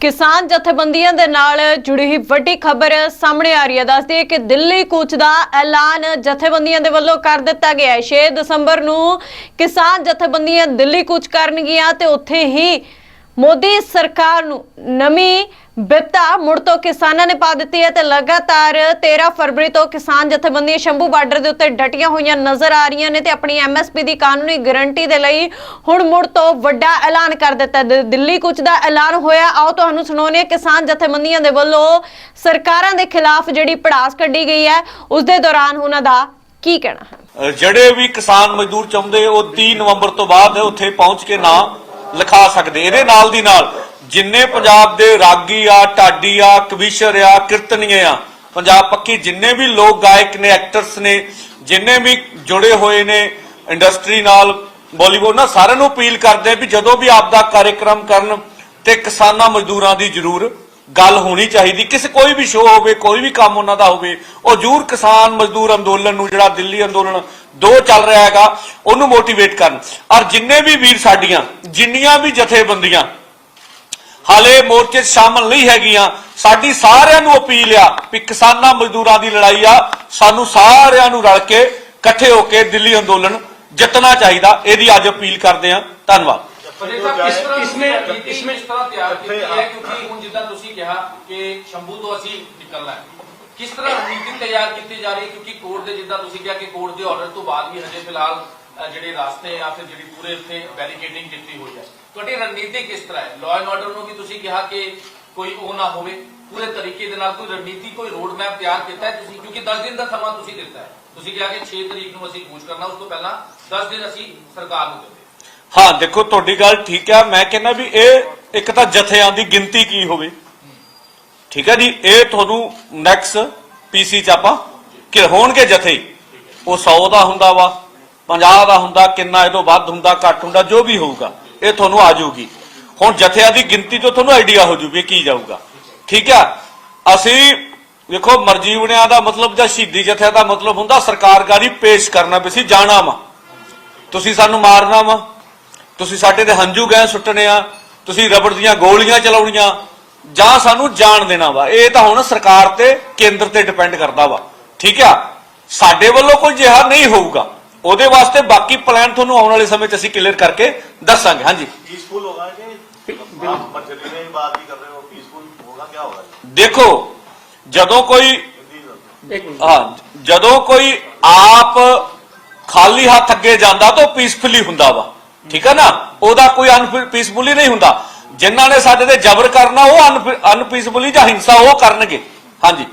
ਕਿਸਾਨ ਜਥੇਬੰਦੀਆਂ ਦੇ ਨਾਲ ਜੁੜੀ ਹੋਈ ਵੱਡੀ ਖਬਰ ਸਾਹਮਣੇ ਆ ਰਹੀ ਹੈ। ਦੱਸਦੀ ਹੈ ਕਿ ਦਿੱਲੀ ਕੂਚ ਦਾ ਐਲਾਨ ਜਥੇਬੰਦੀਆਂ ਦੇ ਵੱਲੋਂ ਕਰ ਦਿੱਤਾ ਗਿਆ ਹੈ। 6 ਦਸੰਬਰ ਨੂੰ ਕਿਸਾਨ ਜਥੇਬੰਦੀਆਂ ਦਿੱਲੀ ਕੂਚ ਕਰਨਗੀਆਂ ਤੇ ਉੱਥੇ ਹੀ ਮੋਦੀ ਸਰਕਾਰ ਨੂੰ ਨਵੀਂ ਬਿਪਤਾ ਮੁੜ ਤੋਂ ਕਿਸਾਨਾਂ ਨੇ ਪਾ ਦਿੱਤੀ ਹੈ ਤੇ ਲਗਾਤਾਰ 13 ਫਰਵਰੀ ਤੋਂ ਕਿਸਾਨ ਜਥੇਬੰਦੀਆਂ ਸ਼ੰਭੂ ਬਾਰਡਰ ਦੇ ਉੱਤੇ ਡਟੀਆਂ ਹੋਈਆਂ ਨਜ਼ਰ ਆ ਰਹੀਆਂ ਨੇ ਤੇ ਆਪਣੀ ਐਮਐਸਪੀ ਦੀ ਕਾਨੂੰਨੀ ਗਾਰੰਟੀ ਦੇ ਲਈ ਹੁਣ ਮੁੜ ਤੋਂ ਵੱਡਾ ਐਲਾਨ ਕਰ ਦਿੱਤਾ ਦਿੱਲੀ ਕੁਝ ਦਾ ਐਲਾਨ ਹੋਇਆ। ਆਓ ਤੁਹਾਨੂੰ ਸੁਣਾਉਂਦੇ ਕਿਸਾਨ ਜਥੇਬੰਦੀਆਂ ਦੇ ਵੱਲੋਂ ਸਰਕਾਰਾਂ ਦੇ ਖਿਲਾਫ ਜਿਹੜੀ ਪੜਾਸ ਕੱਢੀ ਗਈ ਹੈ, ਉਸ ਦੇ ਦੌਰਾਨ ਉਹਨਾਂ ਦਾ ਕੀ ਕਹਿਣਾ ਹੈ? ਜਿਹੜੇ ਵੀ ਕਿਸਾਨ ਮਜ਼ਦੂਰ ਚਾਹੁੰਦੇ, ਉਹ 30 ਨਵੰਬਰ ਤੋਂ ਬਾਅਦ ਉੱਥੇ ਪਹੁੰਚ ਕੇ ਨਾਂ ਲਿਖਾ ਸਕਦੇ, ਇਹਦੇ ਨਾਲ ਦੀ ਨਾਲ ਜਿੰਨੇ ਪੰਜਾਬ ਦੇ ਰਾਗੀ ਆ, ਢਾਡੀ ਆ, ਕਵੀਸ਼ਰ ਆ, ਕੀਰਤਨੀਏ ਆ, ਪੰਜਾਬ ਪੱਕੀ ਜਿੰਨੇ ਵੀ ਲੋਕ ਗਾਇਕ ਨੇ ਐਕਟਰਸ ਨੇ, ਜਿੰਨੇ ਵੀ ਜੁੜੇ ਹੋਏ ਨੇ ਇੰਡਸਟਰੀ ਨਾਲ ਬਾਲੀਵੁੱਡ ਨਾਲ, ਸਾਰਿਆਂ ਨੂੰ ਅਪੀਲ ਕਰਦੇ ਵੀ ਜਦੋਂ ਵੀ ਆਪ ਦਾ ਕਾਰਜਕ੍ਰਮ ਕਰਨ ਤੇ ਕਿਸਾਨਾਂ ਮਜ਼ਦੂਰਾਂ ਦੀ ਜ਼ਰੂਰ ਗੱਲ ਹੋਣੀ ਚਾਹੀਦੀ। ਕਿਸੇ ਕੋਈ ਵੀ ਸ਼ੋਅ ਹੋਵੇ, ਕੋਈ ਵੀ ਕੰਮ ਉਹਨਾਂ ਦਾ ਹੋਵੇ, ਉਹ ਜ਼ਰੂਰ ਕਿਸਾਨ ਮਜ਼ਦੂਰ ਅੰਦੋਲਨ ਨੂੰ, ਜਿਹੜਾ ਦਿੱਲੀ ਅੰਦੋਲਨ ਦੋ ਚੱਲ ਰਿਹਾ ਹੈਗਾ, ਉਹਨੂੰ ਮੋਟੀਵੇਟ ਕਰਨ। ਔਰ ਜਿੰਨੇ ਵੀ ਵੀਰ ਸਾਡੀਆਂ, ਜਿੰਨੀਆਂ ਵੀ ਜਥੇਬੰਦੀਆਂ ਹਾਲੇ ਮੋਰਚੇ 'ਚ ਸ਼ਾਮਲ ਨਹੀਂ ਹੈਗੀਆਂ। ਸਾਡੀ ਸਾਰਿਆਂ ਨੂੰ ਅਪੀਲ ਆ ਵੀ ਕਿਸਾਨਾਂ ਮਜ਼ਦੂਰਾਂ ਦੀ ਲੜਾਈ ਆ। ਸਾਨੂੰ ਸਾਰਿਆਂ ਨੂੰ ਰਲ ਕੇ ਇਕੱਠੇ ਹੋ ਕੇ ਦਿੱਲੀ ਅੰਦੋਲਨ ਜਿੱਤਣਾ ਚਾਹੀਦਾ। ਇਹਦੀ ਅੱਜ ਅਪੀਲ ਕਰਦੇ ਆ ਧੰਨਵਾਦ। ਕਿਸ ਤਰ੍ਹਾਂ ਤਰ੍ਹਾਂ ਤਿਆਰ ਕੀਤੀ ਇੱਥੇ ਹੈ ਆਪ- ਕਿਉਂਕਿ ਹੁਣ ਜਿੱਦਾਂ ਤੁਸੀਂ ਕਿਹਾ ਕਿ ਸ਼ੰਭੂ ਤੋਂ ਅਸੀਂ ਨਿਕਲਣਾ ਹੈ। ਕਿਸ ਤਰ੍ਹਾਂ ਰਣਨੀਤੀ ਤਿਆਰ ਕੀਤੀ ਜਾ ਰਹੀ ਹੈ? ਕਿਉਂਕਿ ਕੋਰਟ ਦੇ ਜਿੱਦਾਂ ਤੁਸੀਂ ਕਿਹਾ ਕਿ ਕੋਰਟ ਜਿਹੜੇ ਰਾਸਤੇ ਜਾਂ ਫਿਰ ਜਿਹੜੀ ਪੂਰੇ ਇੱਥੇ ਬੈਰੀਕੇਡਿੰਗ ਕੀਤੀ ਹੋਈ ਹੈ। ਤੁਹਾਡੀ ਰਣਨੀਤੀ ਕਿਸ ਤਰ੍ਹਾਂ ਹੈ? ਲਾਅ ਐਂਡ ਆਰਡਰ ਨੂੰ ਵੀ ਤੁਸੀਂ ਕਿਹਾ ਕਿ ਕੋਈ ਉਹ ਨਾ ਹੋਵੇ। ਪੂਰੇ ਤਰੀਕੇ ਦੇ ਨਾਲ ਕੋਈ ਰਣਨੀਤੀ ਕੋਈ ਰੋਡ ਮੈਪ ਤਿਆਰ ਕੀਤਾ ਹੈ ਤੁਸੀਂ? ਕਿਉਂਕਿ 10 ਦਿਨ ਦਾ ਸਮਾਂ ਤੁਸੀਂ ਦਿੱਤਾ ਹੈ। ਤੁਸੀਂ ਕਿਹਾ ਕਿ 6 ਤਰੀਕ ਨੂੰ ਅਸੀਂ ਕੂਚ ਕਰਨਾ ਉਸ ਤੋਂ ਪਹਿਲਾਂ 10 ਦਿਨ ਅਸੀਂ ਸਰਕਾਰ ਨੂੰ ਦਿੰਦੇ ਹਾਂ। ਦੇਖੋ ਤੁਹਾਡੀ ਗੱਲ ਠੀਕ ਹੈ। ਮੈਂ ਕਹਿੰਦਾ ਵੀ ਇਹ ਇੱਕ ਤਾਂ ਜਥਿਆਂ ਦੀ ਗਿਣਤੀ ਕੀ ਹੋਵੇ? ਠੀਕ ਹੈ ਜੀ? ਇਹ ਤੁਹਾਨੂੰ ਨੈਕਸਟ ਪੀਸੀ ਚ ਆਪਾਂ ਕਿ ਹੋਣਗੇ ਜਥੇ। ਉਹ 100 ਦਾ ਹੁੰਦਾ ਵਾ। 50 ਦਾ ਹੁੰਦਾ, ਕਿੰਨਾ ਇਹ ਤੋਂ ਵੱਧ ਹੁੰਦਾ, ਘੱਟ ਹੁੰਦਾ, ਜੋ ਵੀ ਹੋਊਗਾ, ਇਹ ਤੁਹਾਨੂੰ ਆ ਜਾਊਗੀ। ਹੁਣ ਜਥਿਆਂ ਦੀ ਗਿਣਤੀ ਤੋਂ ਤੁਹਾਨੂੰ ਆਈਡੀਆ ਹੋ ਜੂ ਕੀ ਜਾਊਗਾ। ਠੀਕ ਆ? ਅਸੀਂ ਵੇਖੋ, ਮਰਜੀਵਣਿਆਂ ਦਾ ਮਤਲਬ ਜਾਂ ਸ਼ਹੀਦੀ ਜਥਿਆਂ ਦਾ ਮਤਲਬ ਹੁੰਦਾ ਸਰਕਾਰਗਾਰੀ ਪੇਸ਼ ਕਰਨਾ ਵੀ ਅਸੀਂ ਜਾਣਾ ਵਾ। ਤੁਸੀਂ ਸਾਨੂੰ ਮਾਰਨਾ ਵਾ। ਤੁਸੀਂ ਸਾਡੇ ਤੇ ਹੰਝੂ ਗਏ ਸੁੱਟਣੇ ਆ। ਤੁਸੀਂ ਰਬੜ ਦੀਆਂ ਗੋਲੀਆਂ ਚਲਾਉਣੀਆਂ। ਜਾਂ ਸਾਨੂੰ ਜਾਣ ਦੇਣਾ ਵਾ। ਇਹ ਤਾਂ ਹੁਣ ਸਰਕਾਰ ਤੇ ਕੇਂਦਰ ਤੇ ਡਿਪੈਂਡ ਕਰਦਾ ਵਾ। ਠੀਕ ਆ? ਸਾਡੇ ਵੱਲੋਂ ਕੋਈ ਜਿਹਾ ਨਹੀਂ ਹੋਊਗਾ। ਉਹਦੇ ਵਾਸਤੇ ਬਾਕੀ ਪਲਾਨ ਤੁਹਾਨੂੰ ਆਉਣ ਵਾਲੇ ਸਮੇਂ 'ਚ ਅਸੀਂ ਕਲੀਅਰ ਕਰਕੇ ਦੱਸਾਂਗੇ ਹਾਂਜੀ पीसफुल होगा कि आप मछली में बात ही कर रहे हो पीसफुल होगा क्या होगा ਦੇਖੋ ਜਦੋਂ ਕੋਈ हिंदी ਹਾਂ ਜਦੋਂ ਕੋਈ ਆਪ ਖਾਲੀ ਹੱਥ ਅੱਗੇ ਜਾਂਦਾ ਤਾਂ ਪੀਸਫੁਲੀ ਹੁੰਦਾ ਵਾ ਠੀਕ ਹੈ ਨਾ ਉਹਦਾ ਕੋਈ ਅਨਪੀਸਫੁਲੀ ਨਹੀਂ ਹੁੰਦਾ ਜਿਨ੍ਹਾਂ ਨੇ ਸਾਡੇ ਤੇ ਜ਼ਬਰ ਕਰਨਾ ਉਹ ਅਨਪੀਸਫੁਲੀ ਜਾਂ ਹਿੰਸਾ ਉਹ ਕਰਨਗੇ ਹਾਂਜੀ